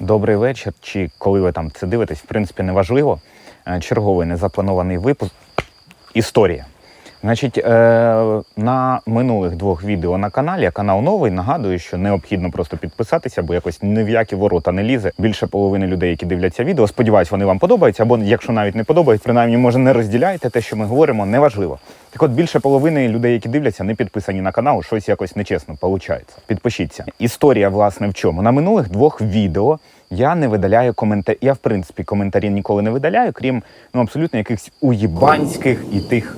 Добрий вечір, чи коли ви там це дивитесь, в принципі, неважливо. Е, Черговий незапланований випуск. Історія. Значить, е, на минулих двох відео на каналі, канал новий, нагадую, що необхідно просто підписатися, бо якось ні в які ворота не лізе. Більше половини людей, які дивляться відео. Сподіваюсь, вони вам подобаються, або якщо навіть не подобається, принаймні, може, не розділяєте те, що ми говоримо, неважливо. Так от більше половини людей, які дивляться, не підписані на канал, щось якось нечесно виходить. Підпишіться. Історія, власне, в чому? На минулих двох відео я не видаляю коментарі. Я, в принципі, коментарі ніколи не видаляю, крім ну абсолютно якихось уїбанських і тих.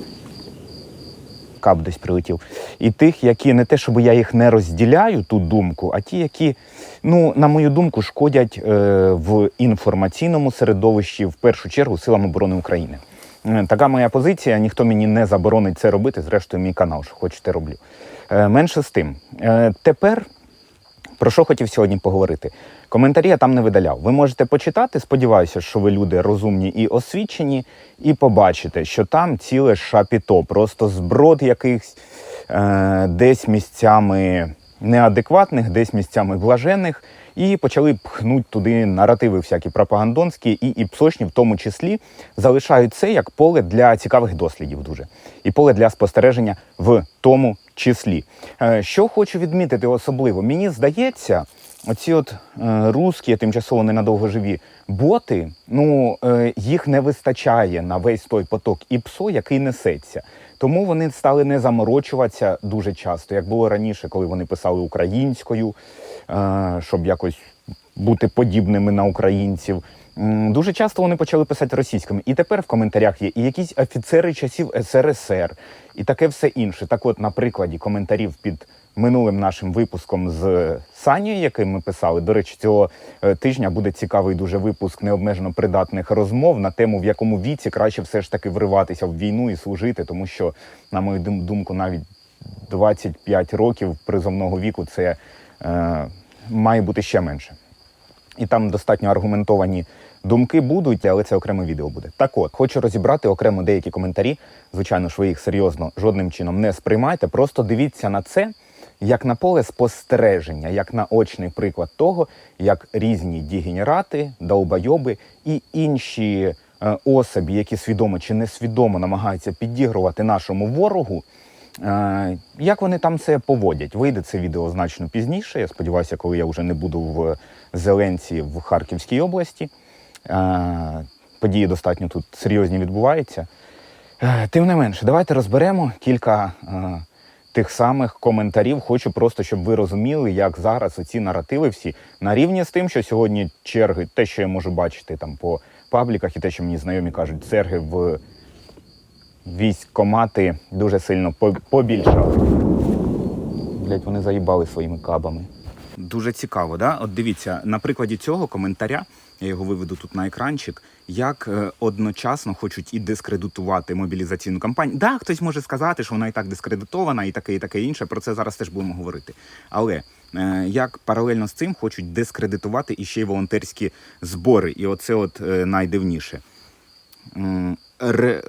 Кап десь прилетів. І тих, які не те, щоб я їх не розділяю, ту думку, а ті, які, ну, на мою думку, шкодять е, в інформаційному середовищі, в першу чергу, силам оборони України. Е, Така моя позиція. Ніхто мені не заборонить це робити. Зрештою, мій канал, що хочете роблю. Е, менше з тим. Е, тепер про що хотів сьогодні поговорити? Коментарі я там не видаляв. Ви можете почитати. Сподіваюся, що ви люди розумні і освічені, і побачите, що там ціле шапіто, просто зброд якихось десь місцями неадекватних, десь місцями блажених. І почали пхнуть туди наративи всякі пропагандонські і, і псочні, в тому числі, залишають це як поле для цікавих дослідів дуже. І поле для спостереження в тому числі. Е, Що хочу відмітити особливо, мені здається, оці от е, русські, тимчасово ненадовго живі боти, ну е, їх не вистачає на весь той поток ІПСО, який несеться. Тому вони стали не заморочуватися дуже часто, як було раніше, коли вони писали українською, е, щоб якось бути подібними на українців. Дуже часто вони почали писати російськими. І тепер в коментарях є і якісь офіцери часів СРСР, і таке все інше. Так от, на прикладі коментарів під минулим нашим випуском з Санією, який ми писали. До речі, цього е, тижня буде цікавий дуже випуск необмежено придатних розмов на тему, в якому віці краще все ж таки вриватися в війну і служити, тому що, на мою дум- думку, навіть 25 років призовного віку це е, має бути ще менше. І там достатньо аргументовані думки будуть, але це окреме відео буде. Так от, хочу розібрати окремо деякі коментарі. Звичайно ж, ви їх серйозно жодним чином не сприймайте. Просто дивіться на це як на поле спостереження, як на очний приклад того, як різні дегенерати, довбойоби і інші е, особи, які свідомо чи несвідомо намагаються підігрувати нашому ворогу. Е, Як вони там себе поводять? Вийде це відео значно пізніше. Я сподіваюся, коли я вже не буду в Зеленці в Харківській області. Е, Події достатньо тут серйозні відбуваються. Тим не менше, давайте розберемо кілька тих самих коментарів. Хочу просто, щоб ви розуміли, як зараз оці наративи всі на рівні з тим, що сьогодні черги, те, що я можу бачити там по пабліках, і те, що мені знайомі кажуть, черги в військкомати дуже сильно побільшали. Блять, вони заїбали своїми кабами. Дуже цікаво, да? От дивіться, на прикладі цього коментаря, я його виведу тут на екранчик, як е, одночасно хочуть і дискредитувати мобілізаційну кампанію. Да, хтось може сказати, що вона і так дискредитована, і таке, і таке інше. Про це зараз теж будемо говорити. Але е, як паралельно з цим хочуть дискредитувати і ще й волонтерські збори. І оце от е, найдивніше. Ре...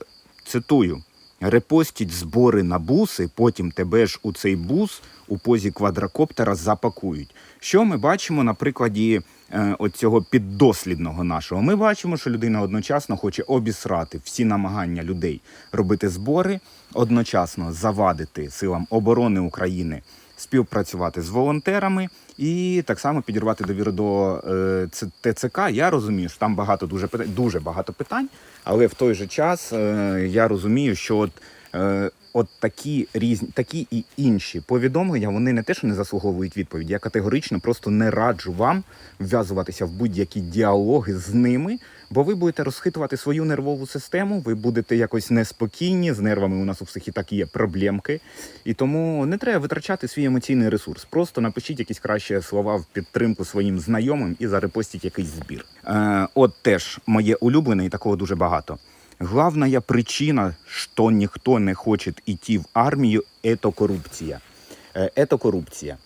Цитую. Репостіть збори на буси, потім тебе ж у цей бус у позі квадрокоптера запакують. Що ми бачимо на прикладі е, от піддослідного нашого? Ми бачимо, що людина одночасно хоче обісрати всі намагання людей робити збори, одночасно завадити силам оборони України співпрацювати з волонтерами і так само підірвати довіру до е, ТЦК. Я розумію, що там багато дуже питань, дуже багато питань, але в той же час е, я розумію, що от, е, от такі різні, такі і інші повідомлення, вони не те, що не заслуговують відповіді. Я категорично просто не раджу вам вв'язуватися в будь-які діалоги з ними, бо ви будете розхитувати свою нервову систему, ви будете якось неспокійні. З нервами у нас у всіх і так є проблемки. І тому не треба витрачати свій емоційний ресурс. Просто напишіть якісь кращі слова в підтримку своїм знайомим і зарепостіть якийсь збір. Е, от теж моє улюблене, і такого дуже багато. Главная причина, что никто не хочет идти в армію, это корупція. Е, Это корупція.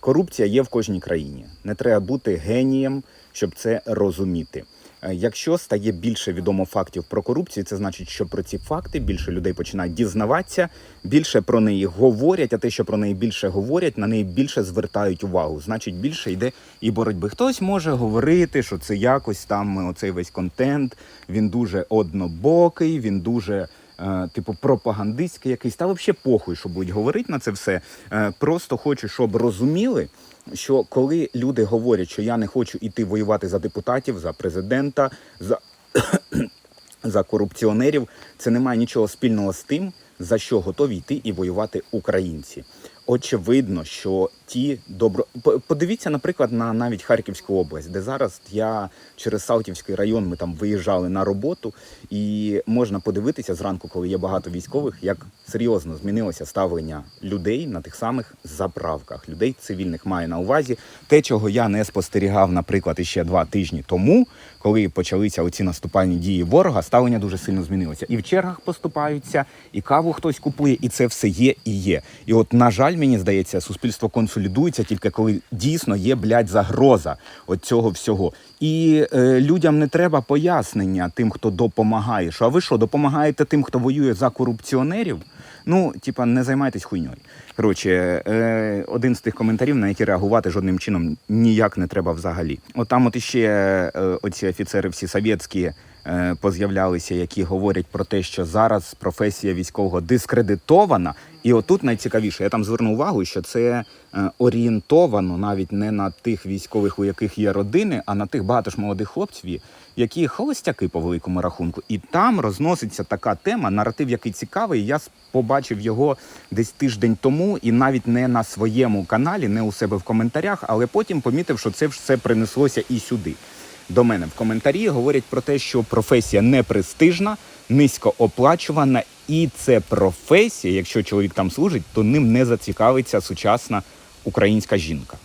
Корупція є в кожній країні. Не треба бути генієм, щоб це розуміти. Е, Якщо стає більше відомо фактів про корупцію, це значить, що про ці факти більше людей починають дізнаватися, більше про неї говорять, а те, що про неї більше говорять, на неї більше звертають увагу. Значить, більше йде і боротьби. Хтось може говорити, що це якось там оцей весь контент, він дуже однобокий, він дуже. Е, Типу пропагандистський якийсь, та взагалі похуй, що будуть говорити на це все. Е, Просто хочу, щоб розуміли, що коли люди говорять, що я не хочу іти воювати за депутатів, за президента, за, за корупціонерів, це не має нічого спільного з тим, за що готові йти і воювати українці. Очевидно, що ті добро По- подивіться, наприклад, на навіть Харківську область, де зараз я через Салтівський район ми там виїжджали на роботу, і можна подивитися зранку, коли є багато військових, як серйозно змінилося ставлення людей на тих самих заправках. Людей цивільних маю на увазі. Те, чого я не спостерігав, наприклад, іще два тижні тому, коли почалися оці наступальні дії ворога, ставлення дуже сильно змінилося. І в чергах поступаються, і каву хтось купує, і це все є і є. І от, на жаль, мені здається, суспільство консолідується тільки коли дійсно є блядь, загроза от цього всього. І е, людям не треба пояснення тим, хто допомагає. Що а ви що, допомагаєте тим, хто воює за корупціонерів? Ну, типа, не займайтесь хуйньою. Коротше, е, один з тих коментарів, на які реагувати жодним чином ніяк не треба взагалі. От там от іще е, оці офіцери всі совєтські е, поз'являлися, які говорять про те, що зараз професія військового дискредитована. І отут найцікавіше, я там зверну увагу, що це е, орієнтовано навіть не на тих військових, у яких є родини, а на тих багато ж молодих хлопців, які холостяки по великому рахунку. І там розноситься така тема, наратив, який цікавий. Я побачив його десь тиждень тому, і навіть не на своєму каналі, не у себе в коментарях, але потім помітив, що це все принеслося і сюди. До мене в коментарі говорять про те, що професія непрестижна, низько оплачувана, і це професія, якщо чоловік там служить, то ним не зацікавиться сучасна українська жінка.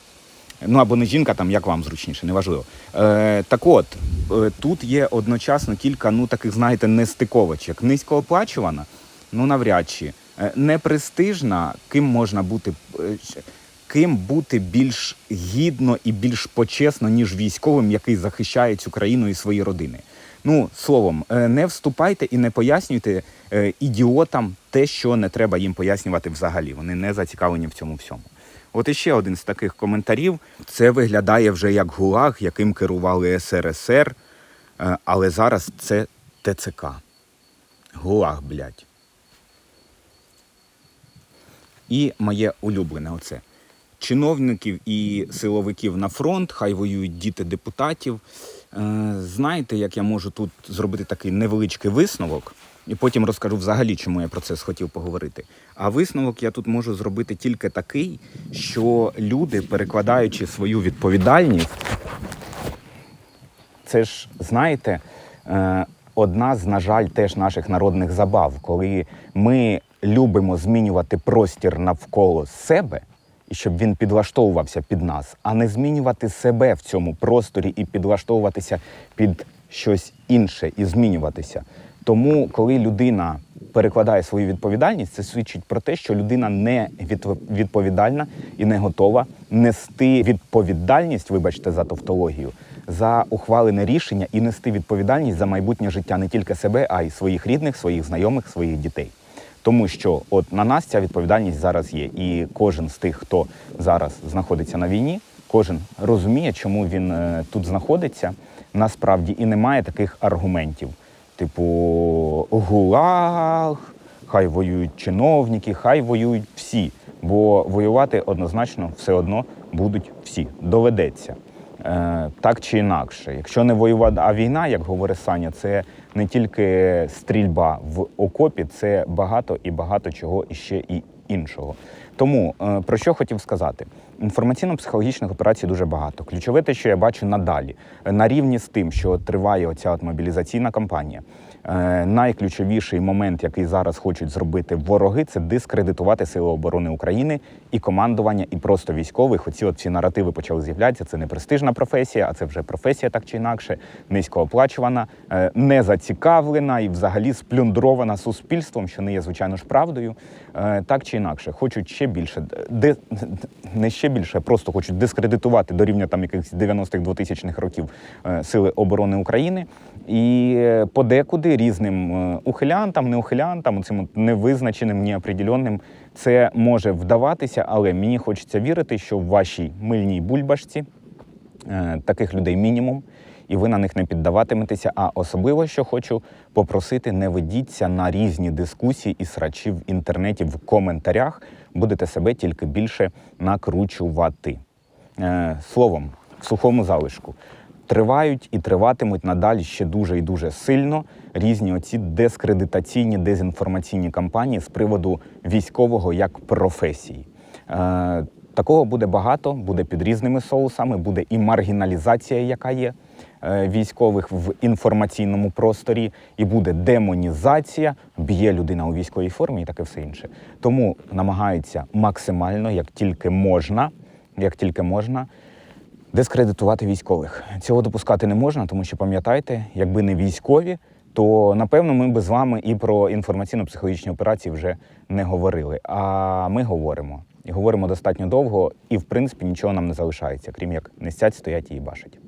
Ну або не жінка, там як вам зручніше, неважливо. Е, так от, е, тут є одночасно кілька ну таких, знаєте, нестиковочок. Низькооплачувана, ну навряд чи. Е, непрестижна, ким можна бути. е, Ким бути більш гідно і більш почесно, ніж військовим, який захищає цю країну і свої родини. Ну, словом, е, не вступайте і не пояснюйте е, ідіотам те, що не треба їм пояснювати взагалі. Вони не зацікавлені в цьому всьому. От іще один з таких коментарів. Це виглядає вже як гулаг, яким керували СРСР, е, але зараз це ТЦК. Гулаг, блядь. І моє улюблене оце. Чиновників і силовиків на фронт, хай воюють діти депутатів. Е, знаєте, як я можу тут зробити такий невеличкий висновок, і потім розкажу взагалі, чому я про це хотів поговорити. А висновок я тут можу зробити тільки такий, що люди, перекладаючи свою відповідальність, це ж, знаєте, е, одна з, на жаль, теж наших народних забав, коли ми любимо змінювати простір навколо себе, і щоб він підлаштовувався під нас, а не змінювати себе в цьому просторі і підлаштовуватися під щось інше і змінюватися. Тому, коли людина перекладає свою відповідальність, це свідчить про те, що людина не відповідальна і не готова нести відповідальність, вибачте за тавтологію, за ухвалене рішення і нести відповідальність за майбутнє життя не тільки себе, а й своїх рідних, своїх знайомих, своїх дітей. Тому що от на нас ця відповідальність зараз є, і кожен з тих, хто зараз знаходиться на війні, кожен розуміє, чому він е, тут знаходиться насправді, і немає таких аргументів, типу гулаг, хай воюють чиновники, хай воюють всі. Бо воювати однозначно все одно будуть всі. Доведеться. Е, так чи інакше. Якщо не воювати, а війна, як говорить Саня, це не тільки стрільба в окопі, це багато і багато чого іще і іншого. Тому е, про що хотів сказати? Інформаційно-психологічних операцій дуже багато. Ключове те, що я бачу надалі, на рівні з тим, що триває оця от мобілізаційна кампанія. Е, найключовіший момент, який зараз хочуть зробити вороги, це дискредитувати Сили оборони України і командування, і просто військових. Оці от всі наративи почали з'являтися. Це не престижна професія, а це вже професія так чи інакше, низькооплачувана, е, не зацікавлена і взагалі сплюндрована суспільством, що не є звичайно ж правдою. Е, Так чи інакше хочуть ще більше, де не ще більше, просто хочуть дискредитувати до рівня там якихось 90-х 2000-х років е, сили оборони України. І е, подекуди різним е, ухилянтам, неухилянтам, цим невизначеним, неопределенним, це може вдаватися, але мені хочеться вірити, що в вашій мильній бульбашці таких людей мінімум, і ви на них не піддаватиметеся. А особливо, що хочу попросити, не ведіться на різні дискусії і срачі в інтернеті в коментарях. Будете себе тільки більше накручувати. Е, словом, в сухому залишку. Тривають і триватимуть надалі ще дуже і дуже сильно різні оці дискредитаційні дезінформаційні кампанії з приводу військового як професії. Е, такого буде багато, буде під різними соусами, буде і маргіналізація, яка є військових в інформаційному просторі, і буде демонізація, б'є людина у військовій формі і таке все інше. Тому намагаються максимально, як тільки можна, як тільки можна, дискредитувати військових. Цього допускати не можна, тому що пам'ятайте, якби не військові, то напевно ми би з вами і про інформаційно-психологічні операції вже не говорили. А ми говоримо. І говоримо достатньо довго, і в принципі нічого нам не залишається, крім як не сядь, стоять і бачать.